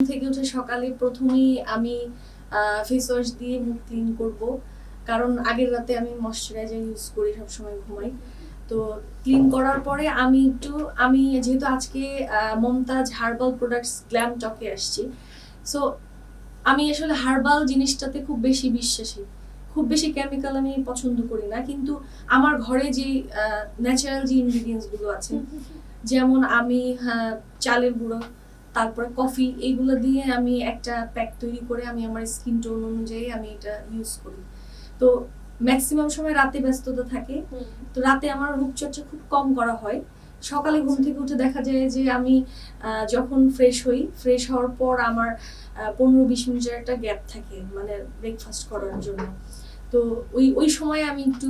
থেকে উঠে সকালে প্রথমেই আমি ফেস ওয়াশ দিয়ে মুখ ক্লিন করব। কারণ আগের রাতে আমি ময়শ্চারাইজার ইউজ করি সবসময় ঘুমাই। তো ক্লিন করার পরে আমি একটু আমি যেহেতু আজকে মমতাজ হার্বাল প্রোডাক্টস গ্ল্যাম টকে আসছি। সো আমি আসলে হার্বাল জিনিসটাতে খুব বেশি বিশ্বাসী। খুব বেশি কেমিক্যাল আমি পছন্দ করি না। কিন্তু আমার ঘরে যে ন্যাচারাল যে ইনগ্রিডিয়েন্টসগুলো আছে যেমন আমি হ্যাঁ, চালের গুঁড়ো তারপরে কফি এইগুলো দিয়ে আমি একটা প্যাক তৈরি করে আমি আমার স্কিন টোন অনুযায়ী আমি এটা ইউজ করি। তো ম্যাক্সিমাম সময় রাতে ব্যস্ততা থাকে। তো রাতে আমার রূপচর্চা খুব কম করা হয়। সকালে ঘুম থেকে উঠে দেখা যায় যে আমি যখন ফ্রেশ হই ফ্রেশ হওয়ার পর আমার পনেরো বিশ মিনিটের একটা গ্যাপ থাকে মানে ব্রেকফাস্ট করার জন্য। তো ওই ওই সময় আমি একটু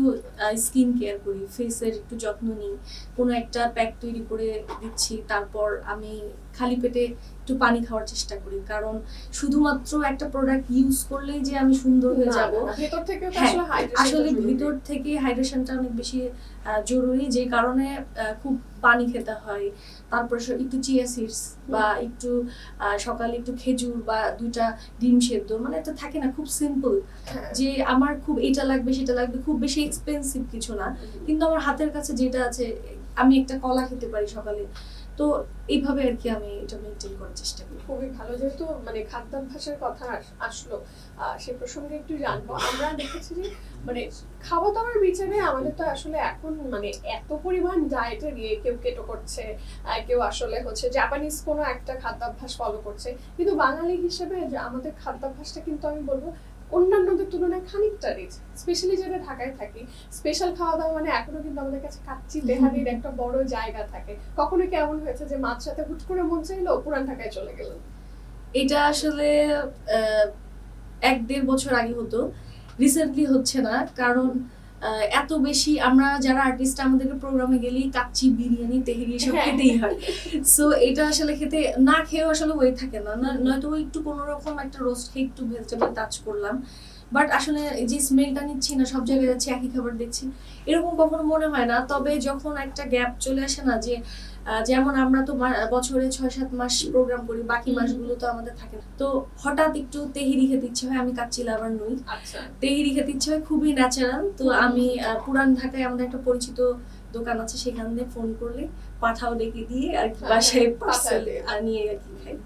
স্কিন কেয়ার করি ফেসের একটু যত্ন নিই। কোনো একটা প্যাক তৈরি করে দিচ্ছি, তারপর আমি খালি পেটে একটু পানি খাওয়ার চেষ্টা করি। কারণ শুধুমাত্র একটা প্রোডাক্ট ইউজ করলেই যে আমি সুন্দর হয়ে যাব। ভেতর থেকে হ্যাঁ, আসলে। ভিতর থেকে হাইড্রেশনটা অনেক বেশি জরুরি। যে কারণে খুব পানি খেতে হয়। তারপর একটু চিয়া সিডস বা একটু সকালে একটু খেজুর বা দুইটা ডিম সেদ্ধ। মানে এটা থাকে না খুব সিম্পল হ্যাঁ। যে আমার খুব এটা লাগবে সেটা লাগবে খুব বেশি এক্সপেন্সিভ কিছু না। কিন্তু আমার হাতের কাছে যেটা আছে আমি একটা কলা খেতে পারি সকালে। তো এইভাবে আর কি আমি এটা মেনটেন করার চেষ্টা করি। খুবই ভালো, যেহেতু মানে খাদ্যাভ্যাসের কথা আসলো সে প্রসঙ্গে একটু জানব। আমরা দেখেছি যে মানে খাওয়া দাওয়ার বিচারে আমাদের তো আসলে এখন মানে এত পরিমাণ ডায়েটে গিয়ে কেউ কেটো করছে কেউ আসলে হচ্ছে জাপানিজ কোনো একটা খাদ্যাভ্যাস ফলো করছে। কিন্তু বাঙালি হিসেবে আমাদের খাদ্যাভ্যাসটা কিন্তু আমি বলব অন্যান্যদের তুলনায় খানিকটা রিচ স্পেশালি যারা ঢাকায় থাকি। স্পেশাল খাওয়া দাওয়া মানে এখনও কিন্তু আমাদের কাছে কাচ্চি তেহারির একটা বড় জায়গা থাকে। কখনো কেমন হয়েছে যে মাছ সাথে হুট করে মন চাইলো পুরান ঢাকায় চলে গেলেন এটা আসলে আহ, এক দেড় বছর আগে হতো। রিসেন্টলি হচ্ছে না কারণ এত বেশি আমরা যারা আর্টিস্ট আমাদেরকে প্রোগ্রামে গেলেই কাচ্চি বিরিয়ানি তেহেরি এসব হ্যাঁ। খেতেই হয়। সো এটা আসলে খেতে না খেয়েও আসলে ওই থাকে না। না- নয়তো ওই একটু কোনোরকম একটা রোস্ট খেয়ে একটু ভেজিটেবল টাচ করলাম। বাট আসলে যে স্মেলটা নিচ্ছি না সব জায়গায় যাচ্ছি একই খাবার দেখছি এরকম কখনো মনে হয় না। তবে যখন একটা গ্যাপ চলে আসে না যে যেমন আমরা তো বছরে ছয় সাত মাস প্রোগ্রাম করি বাকি মাসগুলো তো আমাদের থাকে না। তো হঠাৎ একটু তেহিরি খেতে ইচ্ছে হয় আমি কাচ্চি লাভার নই। তেহিরি খেতে ইচ্ছে হয় খুবই ন্যাচারাল তো আমি পুরান ঢাকায় আমাদের একটা পরিচিত দোকান আছে সেখান ফোন করলে পাঠাও ডেকে দিয়ে আর কি হ্যাঁ, বাসায় পার্সেল। নিয়ে আর কি খাই।